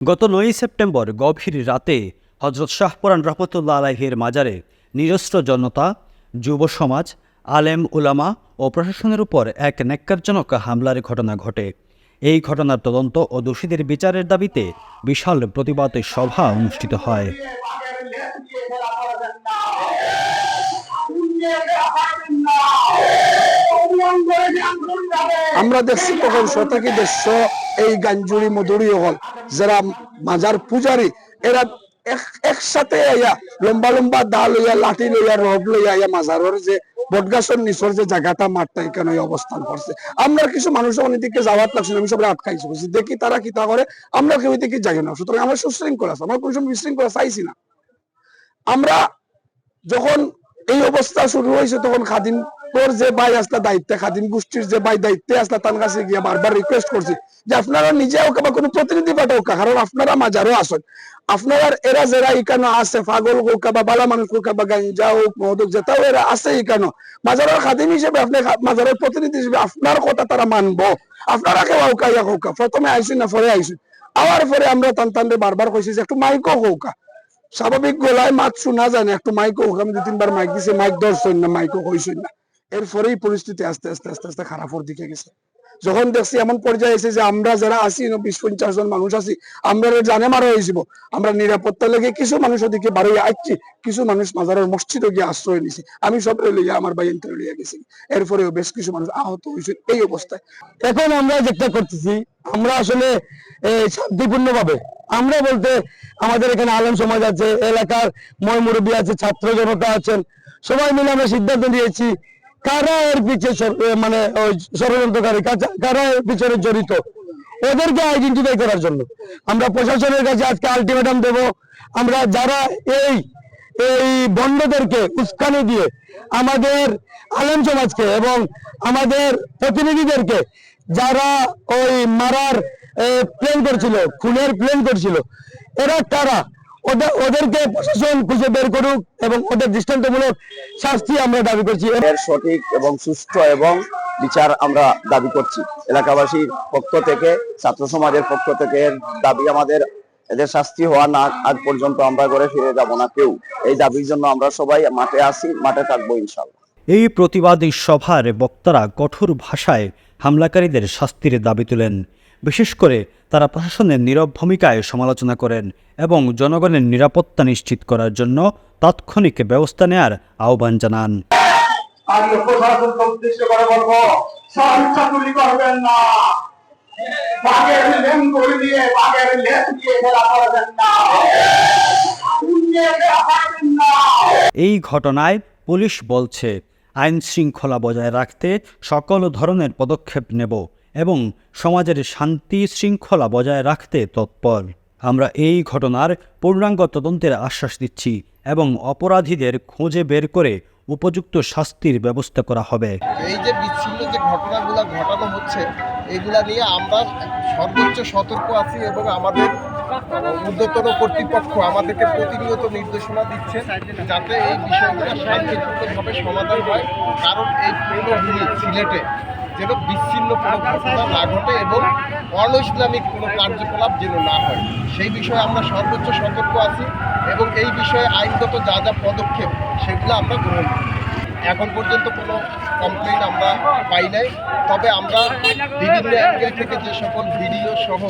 গত নয়ই সেপ্টেম্বর গভীর রাতে হজরত শাহপুরান রহমতুল্লাহ আলাহির মাজারে নিরস্ত্র জনতা, যুব সমাজ, আলেম, উলামা ও প্রশাসনের উপর এক ন্যাক্কারজনক হামলার ঘটনা ঘটে। এই ঘটনার তদন্ত ও দোষীদের বিচারের দাবিতে বিশাল প্রতিবাদ সভা অনুষ্ঠিত হয়। আমরা দেখছি তখন শতাকি দেশ এই গাঞ্জুরি মধুরি হল যারা মাজার পূজারি, এরা একসাথে আইয়া লম্বা লম্বা দা লইয়া, লাঠি লইয়া, রড লইয়া আইয়া মাজারের যে বটগাছর নিচর যে জায়গাটা, মাঠটা এখানে অবস্থান করছে। আমরা কিছু মানুষ অনেকদিকে যাওয়ার লাগছে আমি সবাই আটকাইছি, বলছি, দেখি তারা কি তা করে, আমরা কেউ দিকে যাই না। সুতরাং আমরা সুশৃঙ্খলা আছে, আমরা কোনো সময় বিশৃঙ্খলা চাইছি না। আমরা যখন এই অবস্থা শুরু হয়েছে, তখন খাদিম তোর যে ভাই আসলা দায়িত্বে, খাদিম গোষ্ঠীর যে ভাই দায়িত্বে আসলা, তার কাছে গিয়ে বারবার রিকোয়েস্ট করছি যে আপনারা নিজে হোক বা কোনো প্রতিনিধি পাঠাও কারণ আপনারা মাজারও আসেন আপনারা এরা যারা ইকানো আছে, পাগল হোক বা বালা মানুষ হোক বা গাঞ্জা হোক মদক যেটাও এরা আছে ইকানো মাজারের খাদিম হিসেবে আপনি মাজারের প্রতিনিধি হিসেবে আপনার কথা তারা মানবো। আপনারা কেউ হৌকা ইয়া হৌকা, প্রথমে আইসি না পরে আইসি আওয়ার পরে আমরা টান টানলে বারবার কইছি যে একটু মাইকও হৌকা। স্বাভাবিক গলায় মাত শোনা যায় না, একটু মাইকও হোক। আমি দু তিনবার মাইক দিছি মাইক ধরছেন না মাইকও কইছেন না। এরপরেই পরিস্থিতি আস্তে আস্তে আস্তে আস্তে খারাপের দিকে গেছে। যখন দেখছি এমন পর্যায়ে এসে যে আমরা যারা আছি বিশ পঞ্চাশ জন মানুষ আছি, আমরা জানে মারা হয়েছিল আমরা নিরাপত্তা লেগে কিছু মানুষ ওদিকে বাড়ি আসছি কিছু মানুষ মাজারের মসজিদে গিয়ে আশ্রয় নিছি। আমি সব লইয়া আমার ভাই এন্টার লইয়া গেছি। এরপরেও বেশ কিছু মানুষ আহত হয়েছে এই অবস্থায়। এখন আমরা যেটা করতেছি, আমরা আসলে শান্তিপূর্ণ ভাবে আমরা বলতে আমাদের এখানে আলম সমাজ আছে, এলাকার ময় মুরব্বী আছে, ছাত্র জনতা আছেন, সবাই মিলে আমরা সিদ্ধান্ত নিয়েছি কারা এর পিছিয়ে মানে ওই ষড়যন্ত্রকারী? কারা এর পিছনে জড়িত? ওদেরকে আইডেন্টিফাই করার জন্য। আমরা প্রশাসনের কাছে আজকে আলটিমেটাম দেব। আমরা যারা এই এই বন্ডদেরকে উস্কানি দিয়ে আমাদের আলেম সমাজকে এবং আমাদের প্রতিনিধিদেরকে যারা ওই মারার প্লেন করছিল, খুনের প্লেন করছিল, এরা কারা? ওদের ওদেরকে প্রশাসন খুঁজে বের করুক এবং ওদের দৃষ্টান্তমূলক শাস্তি আমরা দাবি করছি। এর সঠিক এবং সুষ্ঠু এবং বিচার আমরা দাবি করছি। এলাকাবাসীর পক্ষ থেকে ছাত্র সমাজের পক্ষ থেকে এর দাবি আমাদের এদের শাস্তি হওয়া না আগ পর্যন্ত আমরা ঘরে ফিরে যাব না কেউ। এই দাবির জন্য আমরা সবাই মাঠে আসি মাঠে থাকব ইনশাল্লাহ। এই প্রতিবাদী সভার বক্তারা কঠোর ভাষায় হামলাকারীদের শাস্তির দাবি তোলেন। বিশেষ করে তারা প্রশাসনের নীরব ভূমিকায় সমালোচনা করেন এবং জনগণের নিরাপত্তা নিশ্চিত করার জন্য তাৎক্ষণিক ব্যবস্থা নেয়ার আহ্বান জানান। এই ঘটনায় পুলিশ বলছে আইন শৃঙ্খলা বজায় রাখতে সকল ধরনের পদক্ষেপ নেব। এবং সমাজের শান্তি শৃঙ্খলা বজায় রাখতে তৎপর। আমরা এই ঘটনার পূর্ণাঙ্গ তদন্তের আশ্বাস দিচ্ছি এবং অপরাধীদের খুঁজে বের করে উপযুক্ত শাস্তির ব্যবস্থা করা হবে। এই যে বিচ্ছিন্ন যে ঘটনাগুলো ঘটানো হচ্ছে, এগুলা নিয়ে আমরা সর্বোচ্চ সতর্ক আছি এবং আমাদের ঊর্ধ্বতন কর্তৃপক্ষ আমাদেরকে প্রতিনিয়ত নির্দেশনা দিচ্ছে যাতে এই বিষয়গুলো শান্তিপূর্ণভাবে সমাধান হয়। কারণ এই পূর্ণভূমি সিলেটে যেন বিচ্ছিন্ন কোনো ঘটনা না ঘটে এবং অন ইসলামিক কোনো কার্যকলাপ যেন না হয়। সেই বিষয়ে আমরা সর্বোচ্চ সতর্ক আছি এবং এই বিষয়ে আইনগত যা যা পদক্ষেপ, সেগুলো আমরা গ্রহণ করি এখন পর্যন্ত কোনো কমপ্লেন আমরা পাই নাই। তবে আমরা বিভিন্ন অ্যাঙ্গেল থেকে যে সকল ভিডিও সহ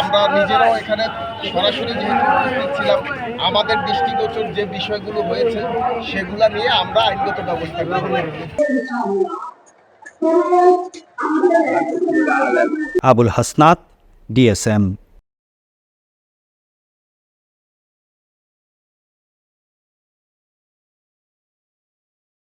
আমরা নিজেরাও এখানে সরাসরি যেহেতু উপস্থিত ছিলাম আমাদের দৃষ্টিগোচর যে বিষয়গুলো হয়েছে সেগুলা নিয়ে আমরা আইনগত ব্যবস্থা গ্রহণ আবুল হাসনাত ডিএসএম।